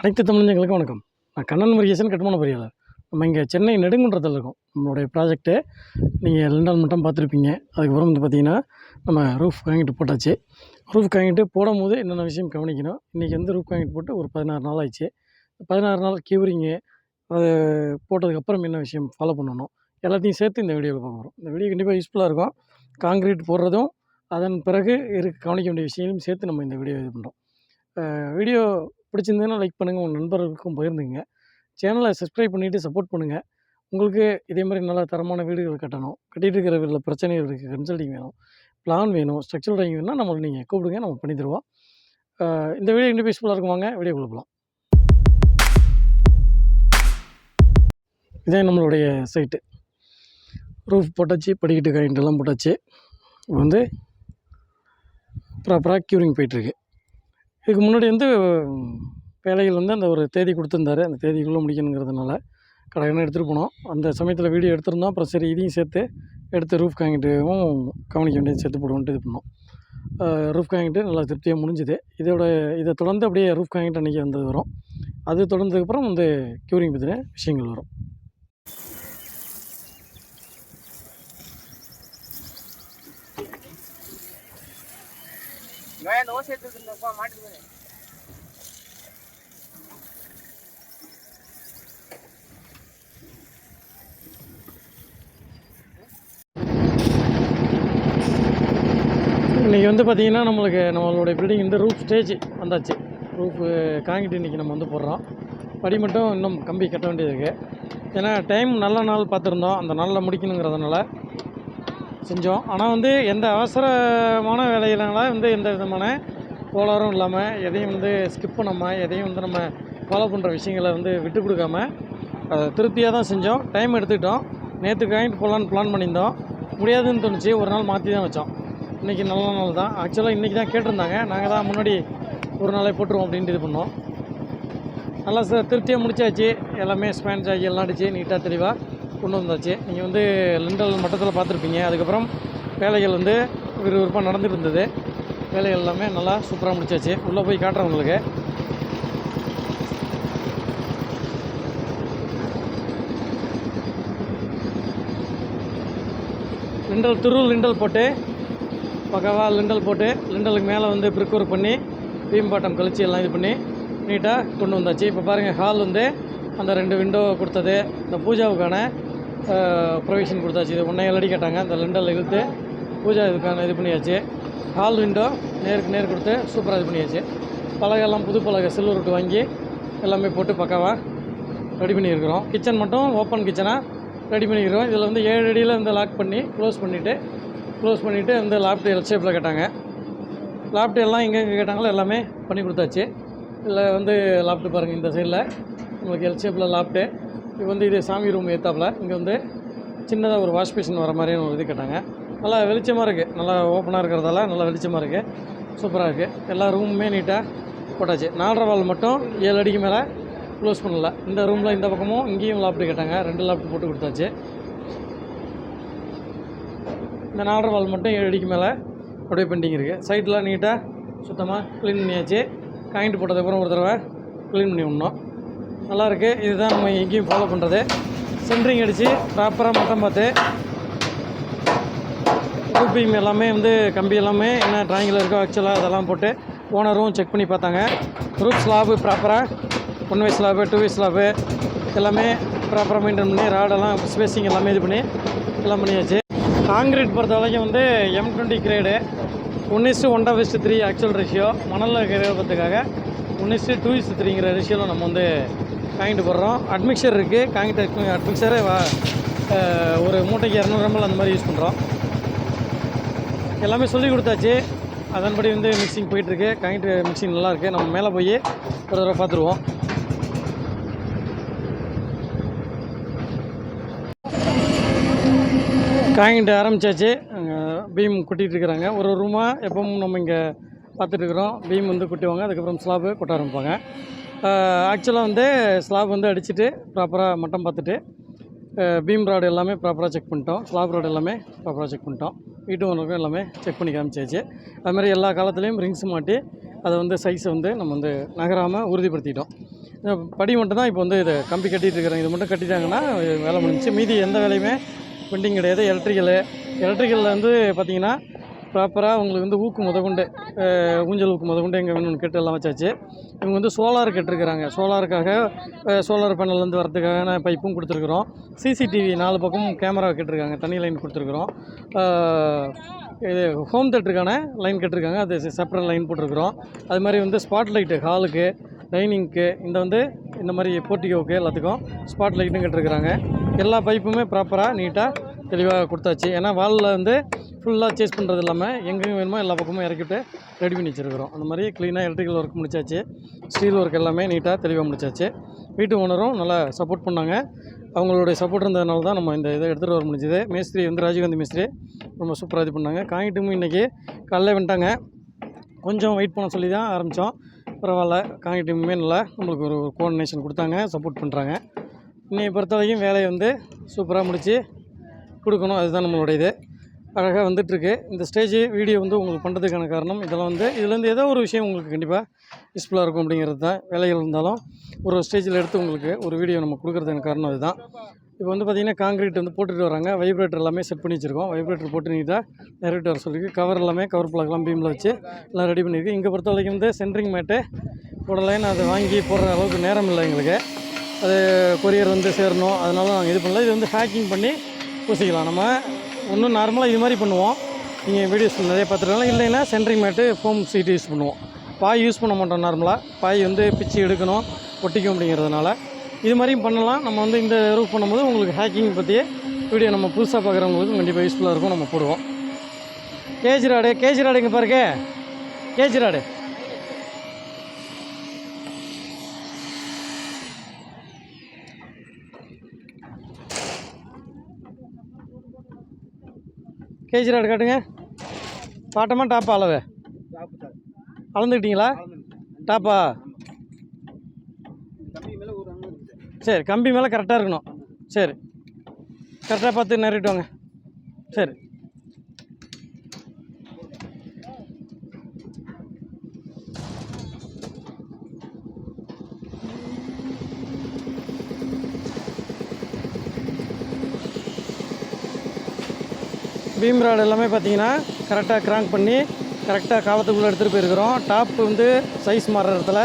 அனைத்து தமிழஞ்சங்களுக்கும் வணக்கம். நான் கண்ணன் முருகேசன் கட்டுமான பொறியாளர். நம்ம இங்கே சென்னை நெடுங்குன்றத்தில் இருக்கோம். நம்மளுடைய ப்ராஜெக்ட்டு நீங்கள் ரெண்டால் மட்டும் பார்த்துருப்பீங்க. அதுக்கப்புறம் வந்து பார்த்தீங்கன்னா நம்ம ரூஃப் வாங்கிட்டு போட்டாச்சு. ரூஃப் காங்கிட்டு போடும்போது என்னென்ன விஷயம் கவனிக்கணும்? இன்றைக்கி வந்து ரூஃப் வாங்கிட்டு போட்டு ஒரு பதினாறு நாள் ஆயிடுச்சு. பதினாறு நாள் கியூரிங்கு அது போட்டதுக்கப்புறம் என்ன விஷயம் ஃபாலோ பண்ணணும்? எல்லாத்தையும் சேர்த்து இந்த வீடியோவில் பார்க்க போகிறோம் இந்த வீடியோ கண்டிப்பாக யூஸ்ஃபுல்லாக இருக்கும். காங்கிரீட் போடுறதும் அதன் பிறகு இருக்கு கவனிக்க வேண்டிய விஷயங்களையும் சேர்த்து நம்ம இந்த வீடியோ இது பண்ணுறோம் வீடியோ பிடிச்சிருந்ததுன்னா லைக் பண்ணுங்கள் உங்கள் நண்பர்களுக்கும் பகிர்ந்துங்க சேனலை சப்ஸ்கிரைப் பண்ணிவிட்டு சப்போர்ட் பண்ணுங்கள் உங்களுக்கு இதே மாதிரி நல்ல தரமான வீடுகள் கட்டணும். கட்டிகிட்டு இருக்கிற வீட்டில் பிரச்சனைகள் இருக்குது கன்சல்டிங் வேணும். பிளான் வேணும். ஸ்ட்ரக்சர் டைங் வேணும்னா நம்மளை நீங்கள் கூப்பிடுங்க. நம்ம பண்ணி தருவோம். இந்த வீடியோ கண்டிப்பாக யூஸ்ஃபுல்லாக இருக்கும் வாங்க. வீடியோ கொடுக்கலாம் இதே நம்மளுடைய சைட்டு ரூஃப் போட்டாச்சு படிக்கட்டு காயின்ட்டெல்லாம் போட்டாச்சு. வந்து ப்ராப்பராக க்யூரிங் போயிட்டுருக்கு இதுக்கு முன்னாடி வந்து வேலைகள் வந்து அந்த ஒரு தேதி கொடுத்துருந்தாரு. அந்த தேதிக்குள்ளே முடிக்கணுங்கிறதுனால கடையான எடுத்துகிட்டு போனோம். அந்த சமயத்தில் வீடியோ எடுத்திருந்தோம். அப்புறம் சரி இதையும் சேர்த்து எடுத்து ரூஃப் காங்கிட்டும் கவனிக்க வேண்டியது சேர்த்து போடுவோன்ட்டு இது பண்ணோம். ரூஃப் காங்கிட்டு நல்லா திருப்தியாக முடிஞ்சுது. இதோட இதை தொடர்ந்து அப்படியே ரூஃப் காங்கிட்டு அன்றைக்கி வந்தது வரும். அது தொடர்ந்ததுக்கப்புறம் வந்து க்யூரிங் பற்றின விஷயங்கள் வரும். வெங்காயம் இன்றைக்கி வந்து பார்த்திங்கன்னா நம்மளுக்கு நம்மளுடைய பில்டிங் இந்த ரூஃப் ஸ்டேஜ் வந்தாச்சு. ரூஃபு காங்கிட்டு இன்றைக்கி நம்ம வந்து போடுறோம். படி மட்டும் இன்னும் கம்பி கட்ட வேண்டியது இருக்குது ஏன்னா டைம் நல்ல நாள் பார்த்துருந்தோம். அந்த நாளில் முடிக்கணுங்கிறதுனால செஞ்சோம். ஆனால் வந்து எந்த அவசரமான வேலையினால வந்து எந்த விதமான கோளாறும் இல்லாமல் எதையும் வந்து ஸ்கிப் பண்ணாமல் எதையும் வந்து நம்ம ஃபாலோ பண்ணுற விஷயங்களை வந்து விட்டு கொடுக்காம அதை திருப்தியாக தான் செஞ்சோம். டைம் எடுத்துக்கிட்டோம். நேற்று காயின்ட்டு போகலான்னு பிளான் பண்ணியிருந்தோம். முடியாதுன்னு தோணுச்சு. ஒரு நாள் மாற்றி தான் வச்சோம். இன்றைக்கி நல்ல நாள் தான். ஆக்சுவலாக இன்றைக்கி தான் கேட்டிருந்தாங்க. நாங்கள் தான் முன்னாடி ஒரு நாளே போட்டுருவோம் அப்படின்ட்டு இது பண்ணோம். நல்லா சார் திருப்தியாக முடிச்சாச்சு. எல்லாமே ஸ்பேன்ஸ் ஆகி எல்லாம் அடிச்சு நீட்டாக தெளிவாக கொண்டு வந்தாச்சு. நீங்கள் வந்து லிண்டல் மட்டத்தில் பார்த்துருப்பீங்க. அதுக்கப்புறம் வேலைகள் வந்து விறுவிறுப்பாக நடந்துகிட்டு இருந்தது. வேலைகள் எல்லாமே நல்லா சூப்பராக முடிச்சாச்சு. உள்ளே போய் காட்டுறேன் உங்களுக்கு. லிண்டல் துரு லிண்டல் போட்டு பக்காவாக லிண்டல் போட்டு லிண்டலுக்கு மேலே வந்து பிரிக் பண்ணி பீம்பாட்டம் கழிச்சு எல்லாம் இது பண்ணி நீட்டாக கொண்டு வந்தாச்சு. இப்போ பாருங்கள் ஹால் வந்து அந்த ரெண்டு விண்டோ கொடுத்தது. இந்த பூஜாவுக்கான ப்ரொவிஷன் கொடுத்தாச்சு. இது ஒன்றே அடி கேட்டாங்க. அந்த லிண்டல் இழுத்து பூஜா இதுக்கான இது பண்ணியாச்சு. ஹால் விண்டோ நேருக்கு நேர் கொடுத்து சூப்பராக இது பண்ணியாச்சு. பலகையெல்லாம் புது பலகை சில்வர் விட்டு வாங்கி எல்லாமே போட்டு பக்காவாக ரெடி பண்ணியிருக்கிறோம். கிச்சன் மட்டும் ஓப்பன் கிச்சனாக ரெடி பண்ணிக்கிறோம் இதில் வந்து ஏழு அடியில் வந்து லாக் பண்ணி க்ளோஸ் பண்ணிவிட்டு க்ளோஸ் பண்ணிவிட்டு வந்து லாப்ட் எல் ஷேப்பில் கேட்டாங்க. லாப்டே எல்லாம் எங்கெங்கே கேட்டாங்களோ எல்லாமே பண்ணி கொடுத்தாச்சு. இதில் வந்து லாப்ட்டு பாருங்கள் இந்த சைடில் உங்களுக்கு எல் ஷேப்பில் லாப்ட்டு இது வந்து இது சாமி ரூம் ஏத்தாப்புல. இங்கே வந்து சின்னதாக ஒரு வாஷ் பேஷன் வர மாதிரியான ஒரு இது கேட்டாங்க. நல்லா வெளிச்சமாக இருக்குது நல்லா ஓப்பனாக இருக்கிறதால நல்லா வெளிச்சமாக இருக்குது சூப்பராக இருக்குது எல்லா ரூமுமே நீட்டாக போட்டாச்சு. நாலரை வால் மட்டும் ஏழு அடிக்கு மேலே க்ளோஸ் பண்ணல. இந்த ரூமில் இந்த பக்கமும் இங்கேயும் லாப்ட்டு கேட்டாங்க. ரெண்டு லாப்ட் போட்டு கொடுத்தாச்சு. இந்த நாலரை வால் மட்டும் ஏழு அடிக்கு மேலே அப்படியே பெண்டிங் இருக்குது சைடில் நீட்டாக சுத்தமாக க்ளீன் பண்ணியாச்சு. காயின்ட் போட்டதுக்கப்புறம் ஒரு தடவை க்ளீன் பண்ணி விடணும். நல்லாயிருக்கு. இதுதான் நம்ம எங்கேயும் ஃபாலோ பண்ணுறது சென்ட்ரிங் அடித்து ப்ராப்பராக மட்டம் பார்த்து. ரூப்பிங் எல்லாமே வந்து கம்பி எல்லாமே என்ன ட்ராயிங்கில் இருக்கோ ஆக்சுவலாக அதெல்லாம் போட்டு ஓனரும் செக் பண்ணி பார்த்தாங்க. ரூப் ஸ்லாபு ப்ராப்பராக one way slab two way slab எல்லாமே ப்ராப்பராக மெயின்டைன் பண்ணி ராடெல்லாம் ஸ்பேசிங் எல்லாமே இது பண்ணி எல்லாம் பண்ணியாச்சு. காங்கிரீட் பொறுத்த வரைக்கும் வந்து M twenty grade one one of three actual ratio மணலில் கிரேபத்துக்காக பார்த்துக்காக is to two is to த்ரீங்கிற ரேஷியோவில் நம்ம வந்து வாங்கிட்டு போடுறோம். அட்மிக்சர் இருக்குது காங்கிட்ட அட்மிக்சரே வா ஒரு மூட்டைக்கு இரநூறு அந்த மாதிரி யூஸ் பண்ணுறோம் எல்லாமே சொல்லி கொடுத்தாச்சு. அதன்படி வந்து மிக்சிங் போயிட்டுருக்கு. காங்கிட்டு மிக்சிங் நல்லாயிருக்கு நம்ம மேலே போய் ஒரு தடவை பார்த்துருவோம். காங்கிட்டு ஆரம்பித்தாச்சு பீம் கொட்டிகிட்டு இருக்கிறாங்க. ஒரு ஒரு ரூமாக எப்பவும் நம்ம இங்கே பார்த்துட்டு இருக்கிறோம். பீம் வந்து கொட்டுவாங்க அதுக்கப்புறம் ஸ்லாபு கொட்ட ஆரம்பிப்பாங்க. ஆக்சுவலாக வந்து ஸ்லாப் வந்து அடிச்சுட்டு ப்ராப்பராக மட்டம் பார்த்துட்டு பீம் ராடு எல்லாமே ப்ராப்பராக செக் பண்ணிட்டோம். ஸ்லாப் ராடு எல்லாமே ப்ராப்பராக செக் பண்ணிட்டோம். வீட்டு ஒன்றுக்கும் எல்லாமே செக் பண்ணி காமிச்சாச்சு. அதுமாதிரி எல்லா காலத்துலேயும் ரிங்ஸ் மாட்டி அதை வந்து சைஸை வந்து நம்ம வந்து நகராமல் உறுதிப்படுத்திட்டோம். படி மட்டும் தான் இப்போ வந்து இதை கம்பி கட்டிகிட்டு இருக்கிறாங்க. இது மட்டும் கட்டிட்டாங்கன்னா வேலை முடிஞ்சிச்சு. மீதி எந்த வேலையுமே பெண்டிங் கிடையாது. எலக்ட்ரிக்கலு எலக்ட்ரிக்கலில் வந்து பார்த்திங்கன்னா ப்ராப்பராக உங்களுக்கு வந்து ஊக்கு முதற்கொண்டு ஊஞ்சல் ஊக்கு முதற்கொண்டு எங்கே வேணும்னு கேட்டு எல்லாம் வச்சாச்சு. இவங்க வந்து சோலார் கேட்டிருக்கிறாங்க. சோலாருக்காக சோலார் பேனல்லேருந்து வரதுக்கான பைப்பும் கொடுத்துருக்குறோம். சிசிடிவி நாலு பக்கமும் கேமரா கேட்டிருக்காங்க. தனி லைன் கொடுத்துருக்குறோம். இது ஹோம் தேட்டருக்கான லைன் கேட்டிருக்காங்க. அது செப்பரேட் லைன் போட்டிருக்கிறோம். அது மாதிரி வந்து ஸ்பாட் லைட்டு ஹாலுக்கு டைனிங்க்கு இந்த வந்து இந்த மாதிரி போர்ட்டிகோவுக்கு எல்லாத்துக்கும் ஸ்பாட் லைட்டும் கேட்டிருக்கிறாங்க. எல்லா பைப்புமே ப்ராப்பராக நீட்டாக தெளிவாக கொடுத்தாச்சு. ஏன்னா வாலில் வந்து ஃபுல்லாக சேஸ் பண்ணுறது இல்லாமல் எங்கெங்கே வேணுமோ எல்லா பக்கமும் இறக்கிட்டு ரெடி பண்ணி வச்சுருக்கிறோம். அந்த மாதிரி க்ளீனாக எலக்ட்ரிக்கல் ஒர்க் முடிச்சாச்சு. ஸ்டீல் ஒர்க் எல்லாமே நீட்டாக தெளிவாக முடிச்சாச்சு. வீட்டு ஓனரும் நல்லா சப்போர்ட் பண்ணாங்க. அவங்களுடைய சப்போர்ட் இருந்ததுனால தான் நம்ம இந்த இதை எடுத்துகிட்டு வர முடிஞ்சுது. மேஸ்திரி வந்து ராஜீவ்காந்தி மேஸ்திரி ரொம்ப சூப்பராக இது பண்ணாங்க. காங்கிட்டுமே இன்றைக்கி காலைல வந்துட்டாங்க. கொஞ்சம் வெயிட் பண்ண சொல்லி தான் ஆரம்பித்தோம் பரவாயில்ல காங்கிட்டுமே நல்லா நம்மளுக்கு ஒரு கோஆர்டினேஷன் கொடுத்தாங்க சப்போர்ட் பண்ணுறாங்க இன்னையை பொறுத்த வரைக்கும் வேலையை வந்து சூப்பராக முடித்து கொடுக்கணும். அதுதான் நம்மளோட இது. அழகாக வந்துட்டுருக்கு. இந்த ஸ்டேஜ் வீடியோ வந்து உங்களுக்கு பண்ணுறதுக்கான காரணம் இதெல்லாம் வந்து இதுலேருந்து ஏதோ ஒரு விஷயம் உங்களுக்கு கண்டிப்பாக யூஸ்ஃபுல்லாக இருக்கும் அப்படிங்கிறது தான். வேலைகள் இருந்தாலும் ஒரு ஸ்டேஜில் எடுத்து உங்களுக்கு ஒரு வீடியோ நம்ம கொடுக்குறதுக்கான காரணம் அதுதான். இப்போ வந்து பார்த்திங்கன்னா காங்கிரீட் வந்து போட்டுட்டு வராங்க. வைப்ரேட்டர் எல்லாமே செட் பண்ணி வச்சுருக்கோம். வைப்ரேட்டர் போட்டு நீட்டாக டேரக்ட் வர சொல்லியிருக்கு கவர் எல்லாமே கவர் பிளாக்லாம் பீமில் வச்சு எல்லாம் ரெடி பண்ணியிருக்கு இங்கே பொறுத்த வரைக்கும் வந்து சென்ட்ரிங் மேட்டு போடலை அதை வாங்கி போடுற அளவுக்கு நேரம் இல்லை எங்களுக்கு. அது கொரியர் வந்து சேரணும். அதனால நாங்கள் இது பண்ணல. இது வந்து ஹேக்கிங் பண்ணி பூசிக்கலாம். நம்ம ஒன்றும் நார்மலாக இது மாதிரி பண்ணுவோம். நீங்கள் வீடியோஸ் நிறைய பார்த்துருக்கலாம் இல்லைன்னா centring mat foam sheet use பண்ணுவோம். பாய் யூஸ் பண்ண மாட்டோம் நார்மலாக பாய் வந்து பிச்சு எடுக்கணும் ஒட்டிக்கும் அப்படிங்கிறதுனால. இது மாதிரியும் பண்ணலாம். நம்ம வந்து இந்த ரூப் பண்ணும்போது உங்களுக்கு ஹேக்கிங் பற்றியே வீடியோ நம்ம புதுசாக பார்க்குறவங்களுக்கு கண்டிப்பாக யூஸ்ஃபுல்லாக இருக்கும். நம்ம போடுவோம். கேஜி ராடு கேஜி ராடு இங்கே பாருங்க. கேஜி ராடு கேஜி ராடு காட்டுங்க. பாட்டமாக டாப்பா அளவு? அளந்துக்கிட்டீங்களா? டாப்பா சரி கம்பி மேலே கரெக்டாக இருக்கணும். சரி. கரெக்டாக பார்த்து நேரிட்டு வாங்க. சரி. பீம் ராடு எல்லாமே பார்த்தீங்கன்னா கரெக்டாக கிராங்க் பண்ணி கரெக்டாக காலத்துக்குள்ளே எடுத்துகிட்டு போயிருக்கிறோம். டாப் வந்து சைஸ் மாறுற இடத்துல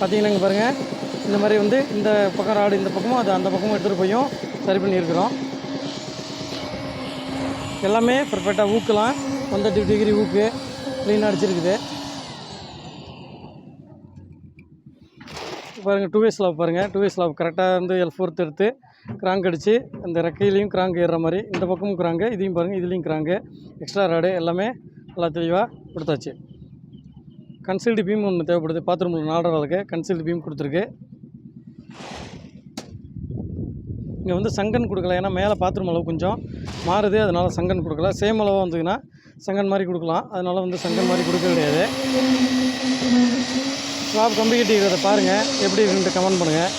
பார்த்தீங்கன்னா பாருங்கள் இந்த மாதிரி வந்து இந்த பக்கம் ராடு இந்த பக்கமும் அது அந்த பக்கமும் எடுத்துகிட்டு போயும் சரி பண்ணியிருக்கிறோம். எல்லாமே பர்ஃபெக்டாக ஊக்கலாம். ஒன்றரை டிகிரி ஊக்கு. க்ளீனாக அடிச்சிருக்குது. பாருங்கள் டூ வே லாப் பாருங்கள் டூ வே லாப் கரெக்டாக வந்து எல் ஃபோர்த் எடுத்து கிராங்க் அடித்து அந்த ரெக்கையிலையும் கிராங்க் ஏறுற மாதிரி. இந்த பக்கமும் கிராங்கு இதையும் பாருங்கள் இதுலேயும் கிராங்கு எக்ஸ்ட்ரா ராடு எல்லாமே நல்லா தெளிவாக கொடுத்தாச்சு. கன்சீல்டு பீம் ஒன்று தேவைப்படுது. பாத்ரூமில் நாடுறவளுக்கு கன்சீல்டு பீம் கொடுத்துருக்கு. இங்கே வந்து சங்கன் கொடுக்கல. ஏன்னா மேலே பாத்ரூம் அளவு கொஞ்சம் மாறுது அதனால் சங்கன் கொடுக்கல. சேம் அளவாக வந்ததுன்னா சங்கன் மாதிரி கொடுக்கலாம். அதனால் வந்து சங்கன் மாதிரி கொடுக்க கிடையாது. ஸ்லாப் கம்பி கட்டிக்கிறத பாருங்கள் எப்படி இருக்குன்ட்டு கமெண்ட் பண்ணுங்கள்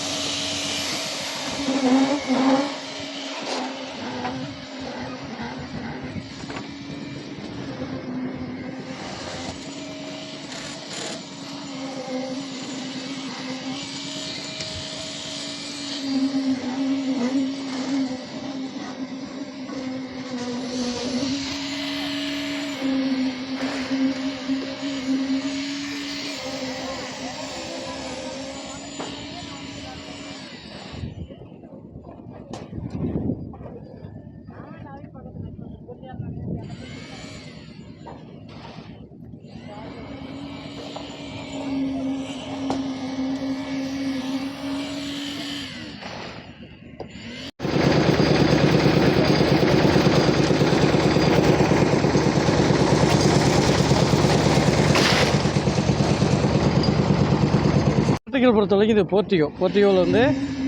எலக்ட்ரிக்கல் பொறுத்த வரைக்கும் இது போர்ட்டிகோ போர்ட்டிகோவில் வந்து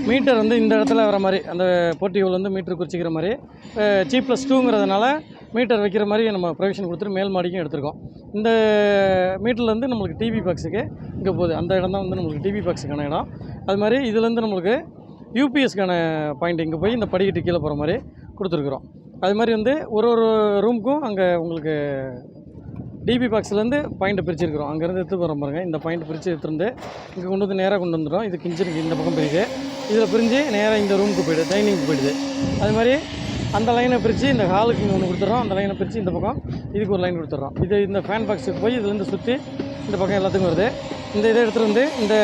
மீட்டர் வந்து இந்த இடத்துல வர மாதிரி அந்த போர்ட்டிகோவில் வந்து மீட்டர் குறிச்சிக்கிற மாதிரி ஜி ப்ளஸ் டூங்கிறதுனால மீட்டர் வைக்கிற மாதிரி நம்ம ப்ரொவிஷன் கொடுத்துட்டு மேல் மாடிக்கும் எடுத்திருக்கோம். இந்த மீட்டர்லேருந்து நம்மளுக்கு டிவி பாக்ஸுக்கு இங்கே போகுது. அந்த இடம் தான் வந்து நம்மளுக்கு டிவி பாக்ஸுக்கான இடம். அது மாதிரி இதுலேருந்து நம்மளுக்கு யூபிஎஸ்க்கான பாயிண்ட் இங்கே போய் இந்த படிக்கட்டு கீழே போகிற மாதிரி கொடுத்துருக்குறோம். அது மாதிரி வந்து ஒரு ஒரு ரூமுக்கும் அங்கே உங்களுக்கு டிபி பாக்ஸ்லேருந்து பாயிண்ட்டை பிரிச்சிருக்கிறோம். அங்கேருந்து எடுத்து போகிற பாருங்கள் இந்த பாயிண்ட் பிரித்து எடுத்துருந்து இங்கே கொண்டு வந்து நேராக கொண்டு வந்துடும் இது கிஞ்சிருக்கு இந்த பக்கம் பிரியுது இதில் பிரிஞ்சு நேராக இந்த ரூமுக்கு போயிடுது டைனிங்க்கு போயிடுது. அது மாதிரி அந்த லைனை பிரித்து இந்த ஹாலுக்கு இங்கே ஒன்று கொடுத்துட்றோம். அந்த லைனை பிரித்து இந்த பக்கம் இதுக்கு ஒரு லைன் கொடுத்துட்றோம். இது இந்த ஃபேன் பாக்ஸுக்கு போய் இதுலேருந்து சுற்றி இந்த பக்கம் எல்லாத்துக்கும் வருது. இந்த இதை எடுத்துகிட்டு வந்து இந்த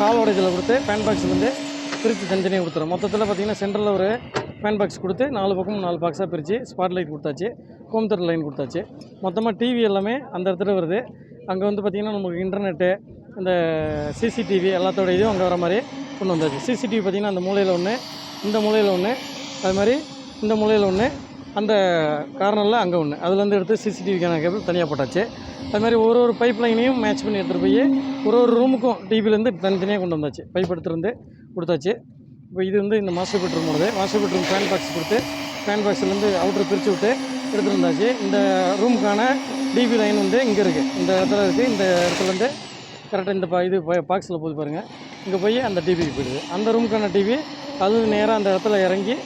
ஹாலோட இதில் கொடுத்து ஃபேன் பாக்ஸ்லேருந்து பிரித்து தனித்தனியாக கொடுத்துறோம். மொத்தத்தில் பார்த்தீங்கன்னா சென்டரில் ஒரு ஃபேன் பாக்ஸ் கொடுத்து நாலு பக்கம் நாலு பாக்ஸாக பிரித்து ஸ்பாட் லைட் கொடுத்தாச்சு. ஹோம் தேட்டர் லைன் கொடுத்தாச்சு. மொத்தமாக டிவி எல்லாமே அந்த இடத்துல வருது. அங்கே வந்து பார்த்திங்கன்னா நமக்கு இன்டர்நெட்டு இந்த சிசிடிவி எல்லாத்தோட இதுவும் அங்கே வர மாதிரி கொண்டு வந்தாச்சு. சிசிடிவி பார்த்திங்கன்னா அந்த மூலையில் ஒன்று இந்த மூலையில் ஒன்று அது மாதிரி இந்த மூலையில் ஒன்று அந்த கார்னரில் அங்கே ஒன்று அதுலேருந்து எடுத்து சிசிடிவிக்கான கேபிள் தனியாக போட்டாச்சு. அது மாதிரி ஒரு ஒரு பைப் லைனையும் மேட்ச் பண்ணி எடுத்துகிட்டு போய் ஒரு ஒரு ரூமுக்கும் டிவிலேருந்து தனித்தனியாக கொண்டு வந்தாச்சு. பைப் எடுத்துருந்து கொடுத்தாச்சு. இப்போ இது வந்து இந்த மாஸ்டர் பெட்ரூம் வருது மாஸ்டர் பெட்ரூம் ஃபேன் பாக்ஸ் கொடுத்து ஃபேன் பாக்ஸ்லேருந்து அவுட்ரு பிரித்து விட்டு எடுத்துகிட்டு வந்தாச்சு. இந்த ரூமுக்கான டிவி லைன் வந்து இங்கே இருக்குது இந்த இடத்துல இருக்குது இந்த இடத்துலேருந்து கரெக்டாக இந்த பா இது பாக்ஸில் போய் பாருங்கள் இங்கே போய் அந்த டிவிக்கு போயிடுது. அந்த ரூமுக்கான டிவி அது நேராக அந்த இடத்துல இறங்கி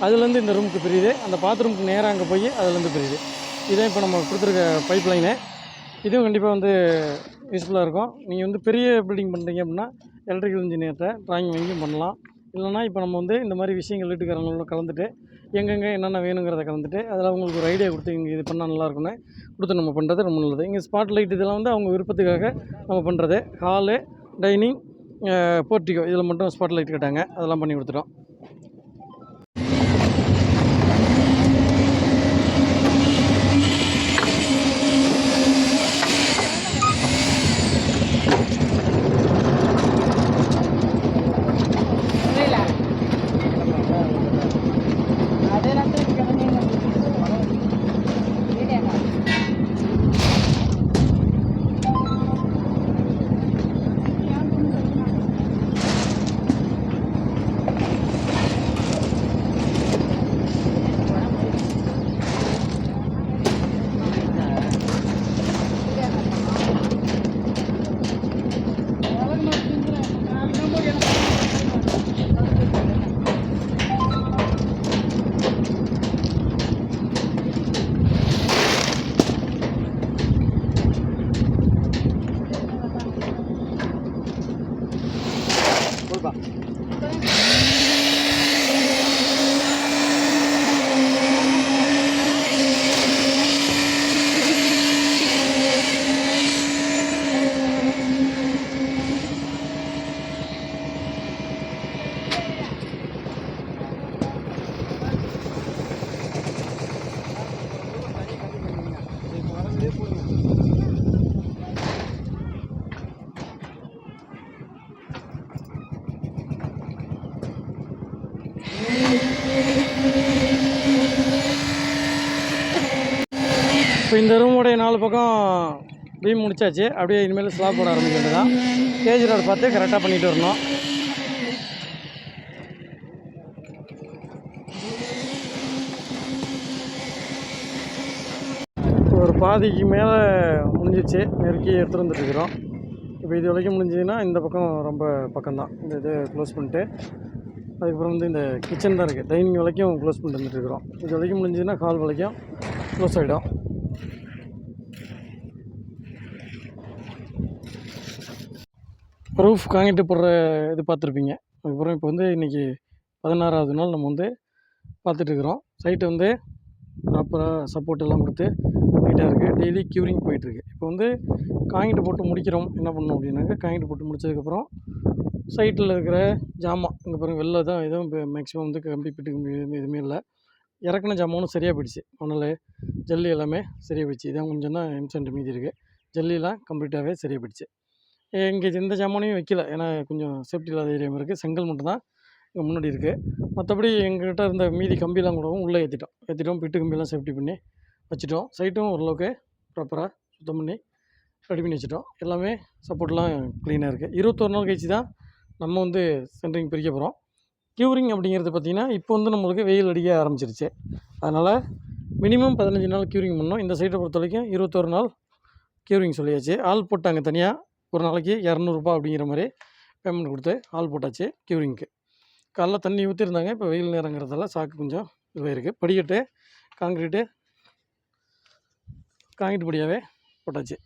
அதுலேருந்து இந்த ரூமுக்கு பிரியுது. அந்த பாத்ரூமுக்கு நேராக அங்கே போய் அதுலேருந்து பிரியுது. இதான் இப்போ நம்ம கொடுத்துருக்க பைப் லைனு இதுவும் கண்டிப்பாக வந்து யூஸ்ஃபுல்லாக இருக்கும். நீங்கள் வந்து பெரிய பில்டிங் பண்ணுறீங்க அப்படின்னா எலக்ட்ரிக்கல் இன்ஜினியர்கிட்ட ட்ராயிங் வாங்கி பண்ணலாம். இல்லைனா இப்போ நம்ம வந்து இந்த மாதிரி விஷயங்கள் வீட்டுக்காரங்களோட கலந்துட்டு எங்கெங்கே என்னென்ன வேணுங்கிறத கலந்துட்டு அதில் அவங்களுக்கு ஒரு ஐடியா கொடுத்து இங்கே இது பண்ணால் நல்லாயிருக்குன்னு கொடுத்து நம்ம பண்ணுறது ரொம்ப நல்லது. இங்கே ஸ்பாட் லைட் இதெல்லாம் வந்து அவங்க விருப்பத்துக்காக நம்ம பண்ணுறது ஹாலு டைனிங் போர்ட்டிகோ இதில் மட்டும் ஸ்பாட் லைட் கேட்டாங்க. அதெல்லாம் பண்ணி கொடுத்துட்டோம். இப்போ இந்த ரூமுடைய நாலு பக்கம் பீம் முடிச்சாச்சு. அப்படியே இனிமேல் ஸ்லாப் போட ஆரம்பிக்க வேண்டியதான் கேஜ் ரோடு பார்த்து கரெக்டாக பண்ணிட்டு வரணும். ஒரு பாதிக்கு மேலே முடிஞ்சிச்சு. நெருக்கி எடுத்துகிட்டு வந்துட்டுருக்குறோம் இப்போ இது வரைக்கும் முடிஞ்சதுன்னா இந்த பக்கம் ரொம்ப பக்கம்தான். இந்த இது க்ளோஸ் பண்ணிட்டு அதுக்கப்புறம் வந்து இந்த கிச்சன் தான் இருக்குது டைனிங் வரைக்கும் க்ளோஸ் பண்ணிட்டு வந்துட்டுருக்குறோம் இது வரைக்கும் முடிஞ்சதுன்னா ஹால் வரைக்கும் க்ளோஸ் ஆகிடும் ரூஃப் காங்கிட்டு போடுற இது பார்த்துருப்பீங்க. அதுக்கப்புறம் இப்போ வந்து இன்றைக்கி பதினாறாவது நாள் நம்ம வந்து பார்த்துட்ருக்குறோம் சைட்டு வந்து ப்ராப்பராக சப்போர்ட் எல்லாம் கொடுத்து நீட்டாக இருக்குது டெய்லி க்யூரிங் போயிட்டுருக்கு இப்போ வந்து காங்கிட்டு போட்டு முடிக்கிறோம். என்ன பண்ணோம் அப்படின்னாக்கா காங்கிட்டு போட்டு முடிச்சதுக்கப்புறம் சைட்டில் இருக்கிற ஜாமான் இங்கே பாருங்கள் வெளில தான் எதுவும் இப்போ மேக்ஸிமம் வந்து கம்பி பிட்டு கம்பி எதுவுமே இல்லை. இறக்குன ஜாமானும் சரியாக போயிடுச்சு. மணல் ஜல்லி எல்லாமே சரியாக போயிடுச்சு. இதான் கொஞ்சம் தான் இன்சென்ட் மீதி இருக்குது ஜல்லிலாம் கம்ப்ளீட்டாகவே சரியாக போயிடுச்சு. இங்கே எந்த ஜாமானையும் வைக்கல. ஏன்னா கொஞ்சம் சேஃப்டி இல்லாத ஏரியா இருக்குது செங்கல் மட்டும் தான் இங்கே முன்னாடி இருக்குது மற்றபடி எங்கள்கிட்ட இருந்த மீதி கம்பிலாம் கூடவும் உள்ளே ஏற்றிட்டோம் ஏற்றிட்டோம் பிட்டு கம்பியெல்லாம் சேஃப்டி பண்ணி வச்சுட்டோம். சைட்டும் ஓரளவுக்கு ப்ராப்பராக சுத்தம் பண்ணி ரெடி பண்ணி வச்சுட்டோம். எல்லாமே சப்போர்ட்லாம் க்ளீனாக இருக்குது இருபத்தொரு நாள் கழிச்சு தான் நம்ம வந்து சென்ட்ரிங் பிரிக்க போகிறோம் க்யூரிங் அப்படிங்கிறது பார்த்திங்கன்னா இப்போ வந்து நம்மளுக்கு வெயில் அடிக்க ஆரம்பிச்சிருச்சு. அதனால் மினிமம் பதினஞ்சு நாள் க்யூரிங் பண்ணோம். இந்த சைட்டை பொறுத்த வரைக்கும் இருபத்தொரு நாள் க்யூரிங் சொல்லியாச்சு. ஆள் போட்டாங்க தனியாக ஒரு நாளைக்கு இரநூறுபா அப்படிங்கிற மாதிரி பேமெண்ட் கொடுத்து ஆள் போட்டாச்சு க்யூரிங்க்கு காலைல தண்ணி ஊற்றிருந்தாங்க இப்போ வெயில் நேரங்கிறதால சாக்கு கொஞ்சம் இதுவாக இருக்குது படிக்கட்டு காங்கிரீட்டு காங்கிரீட் படியாகவே போட்டாச்சு.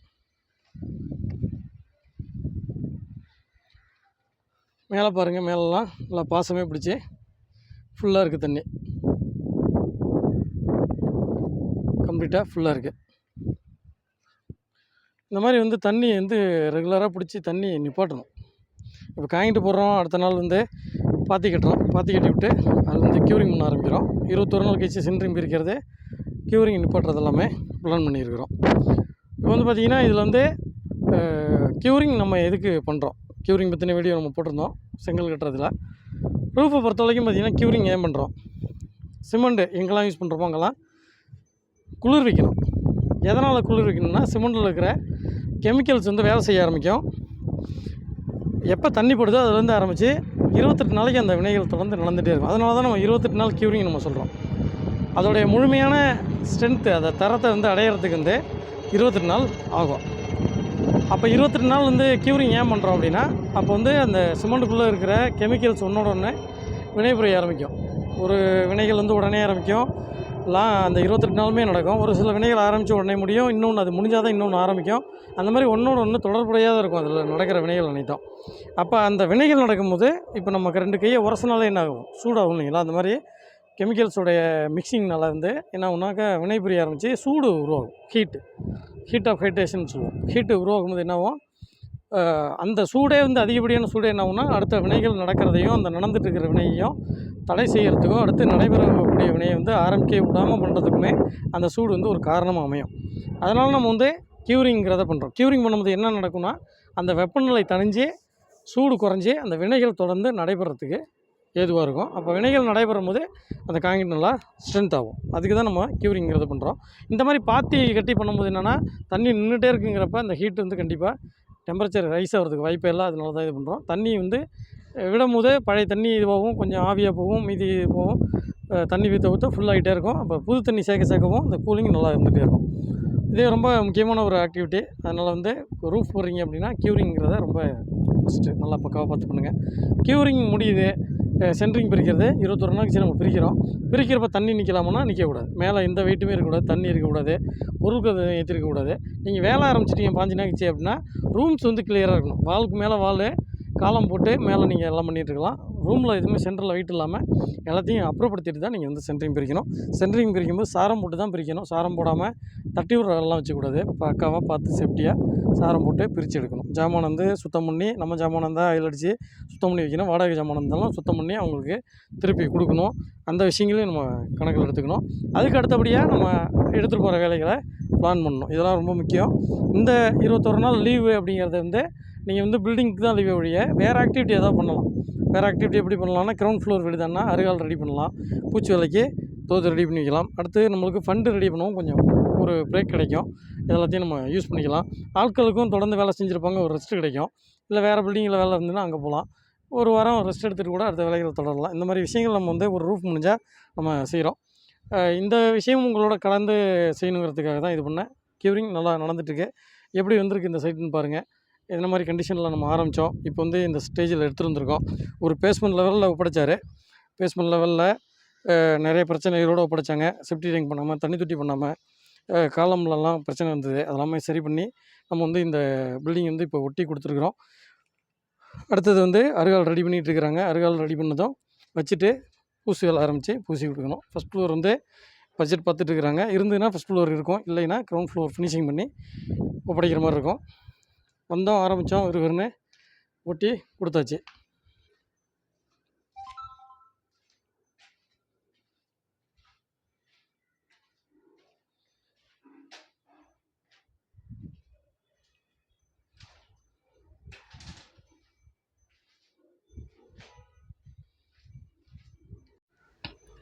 மேலே பாருங்கள் மேலெலாம் நல்லா பாசமே பிடிச்சி ஃபுல்லாக இருக்குது தண்ணி. கம்ப்ளீட்டாக ஃபுல்லாக இருக்குது இந்த மாதிரி வந்து தண்ணி வந்து ரெகுலராக பிடிச்சி தண்ணி நிப்பாட்டணும். இப்போ காய்கிட்டு போடுறோம் அடுத்த நாள் வந்து பாத்தி கட்டுறோம். பாத்தி கட்டி விட்டு அது வந்து க்யூரிங் பண்ண ஆரம்பிக்கிறோம். இருபத்தொரு நாள் கழிச்சு சென்ட்ரிங் பிரிக்கிறது க்யூரிங் நிப்பாட்டுறது எல்லாமே பிளான் பண்ணியிருக்கிறோம். இப்போ வந்து பார்த்திங்கன்னா இதில் வந்து க்யூரிங் நம்ம எதுக்கு பண்ணுறோம் க்யூரிங் பற்றின வீடியோ நம்ம போட்டிருந்தோம் செங்கல் கட்டுறதுல. ரூஃபை பொறுத்த வரைக்கும் பார்த்திங்கன்னா க்யூரிங் ஏன் பண்ணுறோம் சிமெண்ட்டு எங்கெல்லாம் யூஸ் பண்ணுறோமோ அங்கெல்லாம் குளிர் வைக்கணும். எதனால் குளிர் வைக்கணும்னா சிமெண்டில் இருக்கிற கெமிக்கல்ஸ் வந்து வேலை செய்ய ஆரம்பிக்கும். எப்போ தண்ணி போடுதோ அதுலேருந்து ஆரம்பித்து இருபத்தெட்டு நாளைக்கு அந்த வினைகள் தொடர்ந்து நடந்துகிட்டே இருக்கும். அதனால தான் நம்ம இருபத்தெட்டு நாள் க்யூரிங் நம்ம சொல்கிறோம் அதோடைய முழுமையான ஸ்ட்ரென்த்து அதை தரத்தை வந்து அடையிறதுக்கு வந்து இருபத்தெட்டு நாள் ஆகும். அப்போ இருபத்தெட்டு நாள் வந்து க்யூரிங் ஏன் பண்ணுறோம் அப்படின்னா அப்போ வந்து அந்த சிமெண்ட்டுக்குள்ளே இருக்கிற கெமிக்கல்ஸ் ஒன்றோட ஒன்று வினைபுரிய ஆரம்பிக்கும். ஒரு வினைகள் வந்து உடனே ஆரம்பிக்கும். எல்லாம் அந்த இருபத்தெட்டு நாளுமே நடக்கும். ஒரு சில வினைகள் ஆரம்பித்து உடனே முடியும். இன்னொன்று அது முடிஞ்சால் தான் இன்னொன்று ஆரம்பிக்கும். அந்த மாதிரி ஒன்றோட ஒன்று தொடர்புடையாக இருக்கும். அதில் நடக்கிற வினைகள் அனைத்தும். அப்போ அந்த வினைகள் நடக்கும்போது இப்போ நமக்கு ரெண்டு கையை உரசினாலே என்ன ஆகும்? சூடாகும் இல்லைங்களா? அந்த மாதிரி கெமிக்கல்ஸோடைய மிக்சிங்னால வந்து என்ன ஆகுனாக்கா வினை புரிய ஆரம்பித்து சூடு உருவாகும். ஹீட்டு ஹீட் ஆஃப் ஹைட்ரேஷன் சொல்லுவோம். ஹீட்டு உருவாகும் போது என்னாகும் அந்த சூடே வந்து அதிகப்படியான சூடு என்ன ஆகுனா அடுத்த வினைகள் நடக்கிறதையும் அந்த நடந்துட்டு இருக்கிற வினையையும் தடை செய்கிறதுக்கும் அடுத்து நடைபெறக்கூடிய வினையை வந்து ஆரம்பிக்க விடாமல் பண்ணுறதுக்குமே அந்த சூடு வந்து ஒரு காரணமாக அமையும். அதனால் நம்ம வந்து க்யூரிங்கிறத பண்ணுறோம் க்யூரிங் பண்ணும்போது என்ன நடக்கும்னா அந்த வெப்பநிலை தணிஞ்சு சூடு குறைஞ்சி அந்த வினைகள் தொடர்ந்து நடைபெறத்துக்கு ஏதுவாக இருக்கும். அப்போ வினைகள் நடைபெறும் போது அந்த காங்கிரீட் நல்லா ஸ்ட்ரென்த் ஆகும். அதுக்கு தான் நம்ம க்யூரிங்கிறத பண்ணுறோம் இந்த மாதிரி பாத்தி கட்டி பண்ணும்போது என்னென்னா தண்ணி நின்றுட்டே இருக்குங்கிறப்ப அந்த ஹீட் வந்து கண்டிப்பாக டெம்பரேச்சர் ரைஸ் ஆகிறதுக்கு வாய்ப்பு இல்லை. அதனால தான் இது பண்ணுறோம் தண்ணி வந்து விடும்போதே விடும் பழைய தண்ணி இது போகும் கொஞ்சம் ஆவியாக போகும் மீதி போகும். தண்ணி ஊற்ற ஊற்ற ஃபுல்லாகிட்டே இருக்கும். அப்போ புது தண்ணி சேர்க்க சேர்க்கவும் அந்த கூலிங் நல்லா இருந்துகிட்டே இருக்கும். இதே ரொம்ப முக்கியமான ஒரு ஆக்டிவிட்டி அதனால் வந்து ரூஃப் போடுறீங்க அப்படின்னா க்யூரிங்கிறத ரொம்ப ஃபஸ்ட்டு நல்லா பக்காவாக பார்த்து பண்ணுங்கள் க்யூரிங் முடியுது. சென்ட்ரிங் பிரிக்கிறது. இருபத்தொரு நாள் கழிச்சு நம்ம பிரிக்கிறோம். பிரிக்கிறப்ப தண்ணி நிற்கலாமுன்னா நிற்கக்கூடாது மேலே எந்த வெயிட்டுமே இருக்கக்கூடாது. தண்ணி இருக்கக்கூடாது. பொருட்கள் ஏற்றிருக்கக்கூடாது. நீங்கள் வேலை ஆரம்பிச்சிட்டீங்க பாஞ்சு நாள் கழிச்சு அப்படின்னா ரூம்ஸ் வந்து கிளியராக இருக்கணும். வாலுக்கு மேலே வால் காலம் போட்டு மேலே நீங்கள் எல்லாம் பண்ணிகிட்ருக்கலாம் ரூமில் எதுவுமே சென்டரில் வெயிட் இல்லாமல் எல்லாத்தையும் அப்புறப்படுத்திட்டு தான் நீங்கள் வந்து சென்ட்ரிங் பிரிக்கணும். சென்ட்ரிங் பிரிக்கும்போது சாரம் போட்டு தான் பிரிக்கணும். சாரம் போடாமல் தட்டி விடுறதெல்லாம் வச்சுக்கூடாது. பக்காவாக பார்த்து சேஃப்டியாக சாரம் போட்டு பிரித்து எடுக்கணும். ஜாமான் வந்து சுத்தம் பண்ணி நம்ம ஜாமான் இருந்தால் அதில் அடித்து சுத்தம் பண்ணி வைக்கணும். வாடகை ஜாமான் இருந்தாலும் சுத்தம் பண்ணி அவங்களுக்கு திருப்பி கொடுக்கணும். அந்த விஷயங்களையும் நம்ம கணக்கில் எடுத்துக்கணும். அதுக்கு அடுத்தபடியாக நம்ம எடுத்துகிட்டு போகிற வேலைகளை பிளான் பண்ணணும். இதெல்லாம் ரொம்ப முக்கியம். இந்த இருபத்தொரு நாள் லீவு அப்படிங்கிறது வந்து நீங்கள் வந்து பில்டிங்க்கு தான் லீவு ஒழிய வேறு ஆக்டிவிட்டி எதாவது பண்ணலாம். வேறு ஆக்டிவிட்டி எப்படி பண்ணலாம்னா கிரவுண்ட் ஃப்ளோர் வீடு தானே அருகால் ரெடி பண்ணலாம். பூச்சி வேலைக்கு தோது ரெடி பண்ணி வைக்கலாம். அடுத்து நம்மளுக்கு ஃபண்டு ரெடி பண்ணவும். கொஞ்சம் ஒரு பிரேக் கிடைக்கும். இதெல்லாத்தையும் நம்ம யூஸ் பண்ணிக்கலாம். ஆட்களுக்கும் தொடர்ந்து வேலை செஞ்சுருப்பாங்க. ஒரு ரெஸ்ட் கிடைக்கும். இல்லை வேறு பில்டிங்கில் வேலை இருந்ததுன்னா அங்கே போகலாம். ஒரு வாரம் ரெஸ்ட் எடுத்துகிட்டு கூட அடுத்த வேலைகளை தொடரலாம். இந்த மாதிரி விஷயங்கள் நம்ம வந்து ஒரு ரூஃப் முடிஞ்சால் நம்ம செய்கிறோம் இந்த விஷயம் உங்களோட கலந்து செய்யணுங்கிறதுக்காக தான் இது பண்ணேன். கியூரிங் நல்லா நடந்துட்டுருக்கு எப்படி வந்திருக்கு இந்த சைட்டுன்னு பாருங்கள் என்ன மாதிரி கண்டிஷனில் நம்ம ஆரம்பித்தோம் இப்போ வந்து இந்த ஸ்டேஜில் எடுத்துகிட்டு ஒரு பேஸ்மெண்ட் லெவலில் ஒப்படைச்சார். பேஸ்மெண்ட் லெவலில் நிறைய பிரச்சனைகளோடு ஒப்படைச்சாங்க. செப்டி டேங்க் பண்ணாமல் தண்ணி தொட்டி பண்ணாமல் காலம்லலாம் பிரச்சனை இருந்தது. அதெல்லாமே சரி பண்ணி நம்ம வந்து இந்த பில்டிங் வந்து இப்போ ஒட்டி கொடுத்துருக்குறோம். அடுத்தது வந்து அருகால் ரெடி பண்ணிகிட்டு இருக்கிறாங்க. அருகால் ரெடி பண்ணதும் வச்சுட்டு பூசி வேலை ஆரம்பித்து பூசி கொடுக்கணும். ஃபஸ்ட் ஃப்ளோர் வந்து பட்ஜெட் பார்த்துட்டு இருக்கிறாங்க. இருந்ததுன்னா ஃபஸ்ட் ஃப்ளோர் இருக்கும். இல்லைன்னா கிரவுண்ட் ஃப்ளோர் ஃபினிஷிங் பண்ணி ஒப்படைக்கிற மாதிரி இருக்கும். வந்தோம் ஆரம்பித்தோம் விறுவிறுன்னு ஒட்டி கொடுத்தாச்சு.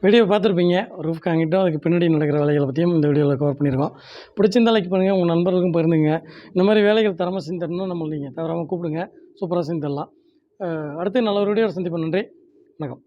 வீடியோ பார்த்துருப்பீங்க. ரூஃப் காங்கிட்டும் அதுக்கு பின்னாடி நடக்கிற வேலைகளை பற்றியும் இந்த வீடியோவில் கவர் பண்ணியிருக்கோம். பிடிச்சிருந்தா லைக் பண்ணுங்கள் உங்கள் நண்பர்களுக்கும் பகிர்ந்துங்க. இந்த மாதிரி வேலைகள் தரமாக செஞ்சு தரணும் நம்ம நீங்கள் தவறாமல் கூப்பிடுங்க. சூப்பராக செஞ்சு தரலாம். அடுத்து நல்ல ஒரு வீடியோ சந்திப்போம். நன்றி. வணக்கம்.